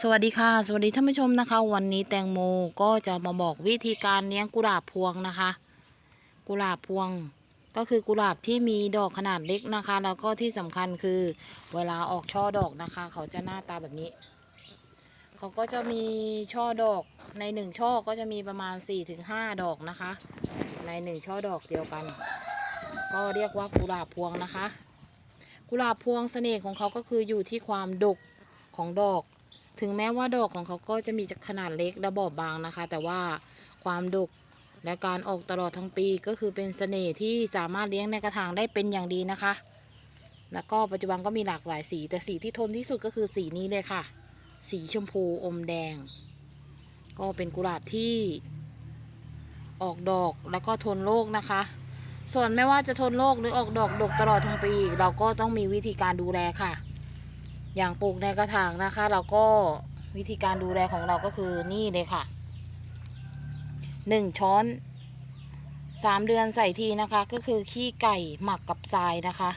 สวัสดีค่ะ สวัสดีท่านผู้ชมนะคะ วันนี้แตงโมก็จะมาบอกวิธีการเลี้ยงกุหลาบพวงนะคะ กุหลาบพวง ก็คือกุหลาบที่มีดอกขนาดเล็กนะคะ แล้วก็ที่สำคัญคือเวลาออกช่อดอกนะคะ เขาจะหน้าตาแบบนี้ เขาก็จะมีช่อดอกในหนึ่งช่อก็จะมีประมาณ4-5ดอกนะคะ ในหนึ่งช่อดอกเดียวกัน ก็เรียกว่ากุหลาบพวงนะคะ กุหลาบพวงเสน่ห์ของเขาก็คืออยู่ที่ความดกของดอก ถึงแม้ว่าดอกของเขาก็จะมีขนาดเล็กและบอบบางนะคะ แต่ว่าความดกและการออกตลอดทั้งปีก็คือเป็นเสน่ห์ที่สามารถเลี้ยงในกระถางได้เป็นอย่างดีนะคะ แล้วก็ปัจจุบันก็มีหลากหลายสี แต่สีที่ทนที่สุดก็คือสีนี้เลยค่ะ สีชมพูอมแดง ก็เป็นกุหลาบที่ออกดอกแล้วก็ทนโรคนะคะ ส่วนไม่ว่าจะทนโรคหรือออกดอกดกตลอดทั้งปี เราก็ต้องมีวิธีการดูแลค่ะ อย่างปลูกในกระถางนะคะ เราก็วิธีการดูแลของเราก็คือนี่เลยค่ะหนึ่งช้อนสามเดือนใส่ทีนะคะ ก็คือขี้ไก่หมักกับทรายนะคะ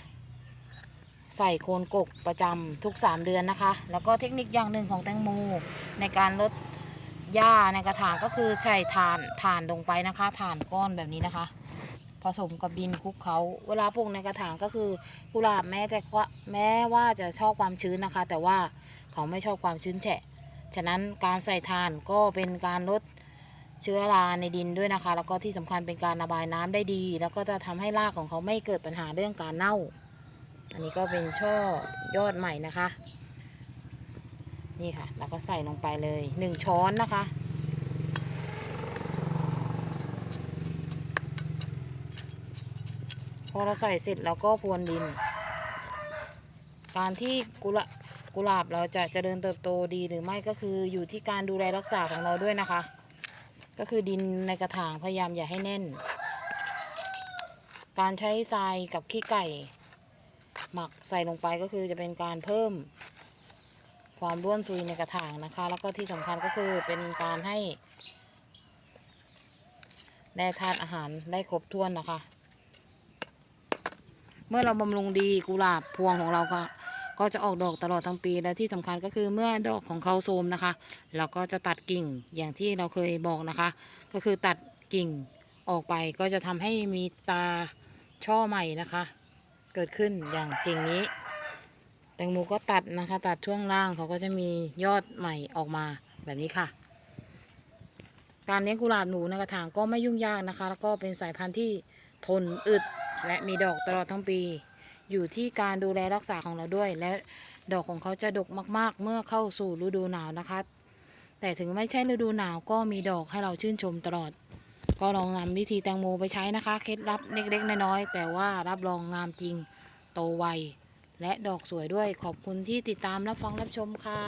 ใส่โคนกกประจำทุกสามเดือนนะคะ แล้วก็เทคนิคอย่างหนึ่งของแตงโมในการลดหญ้าในกระถางก็คือใส่ถ่านถ่านลงไปนะคะถ่านก้อนแบบนี้นะคะ ผสมกับดินคลุกเขาเวลาปลูกในกระถางก็คือกุหลาบแม้แต่ว่าแม้ว่าจะชอบความชื้นนะคะ แต่ว่าเขาไม่ชอบความชื้นแฉะ ฉะนั้นการใส่ถ่านก็เป็นการลดเชื้อราในดินด้วยนะคะ แล้วก็ที่สำคัญเป็นการระบายน้ำได้ดี แล้วก็จะทำให้รากของเขาไม่เกิดปัญหาเรื่องการเน่า อันนี้ก็เป็นช่อยอดใหม่นะคะ นี่ค่ะ แล้วก็ใส่ลงไปเลยหนึ่งช้อนนะคะ อเราใส่เสร็จแล้วก็พรวนดิน การที่กุหลาบกุหลาบเราจะเจริญเติบโตดีหรือไม่ก็คืออยู่ที่การดูแลรักษาของเราด้วยนะคะ ก็คือดินในกระถางพยายามอย่าให้แน่น การใช้ทรายกับขี้ไก่ หมักใส่ลงไปก็คือจะเป็นการเพิ่ม ความร่วนซุยในกระถางนะคะ แล้วก็ที่สำคัญก็คือเป็นการให้ได้ทานอาหารได้ครบถ้วนนะคะ เมื่อเราบำรุงดีกุหลาบพวงของเราก็ ก็จะออกดอกตลอดทั้งปีและที่สำคัญก็คือเมื่อดอกของเขาโทมนะคะ เราก็จะตัดกิ่งอย่างที่เราเคยบอกนะคะ ก็คือตัดกิ่งออกไปก็จะทำให้มีตาช่อใหม่นะคะ เกิดขึ้นอย่างกิ่งนี้ แตงโมก็ตัดนะคะ ตัดช่วงล่างเขาก็จะมียอดใหม่ออกมาแบบนี้ค่ะ การเลี้ยงกุหลาบหนูในกระถางก็ไม่ยุ่งยากนะคะ แล้วก็เป็นสายพันธุ์ที่ทนอึด และมีดอกตลอดทั้งปี อยู่ที่การดูแลรักษาของเราด้วย และดอกของเขาจะดกมากๆ เมื่อเข้าสู่ฤดูหนาวนะคะ แต่ถึงไม่ใช่ฤดูหนาวก็มีดอกให้เราชื่นชมตลอด ก็ลองนำวิธีแตงโมไปใช้นะคะ เคล็ดลับเล็กๆน้อยๆแต่ว่ารับรองงามจริง โตไวและดอกสวยด้วยขอบคุณที่ติดตามรับฟังรับชมค่ะ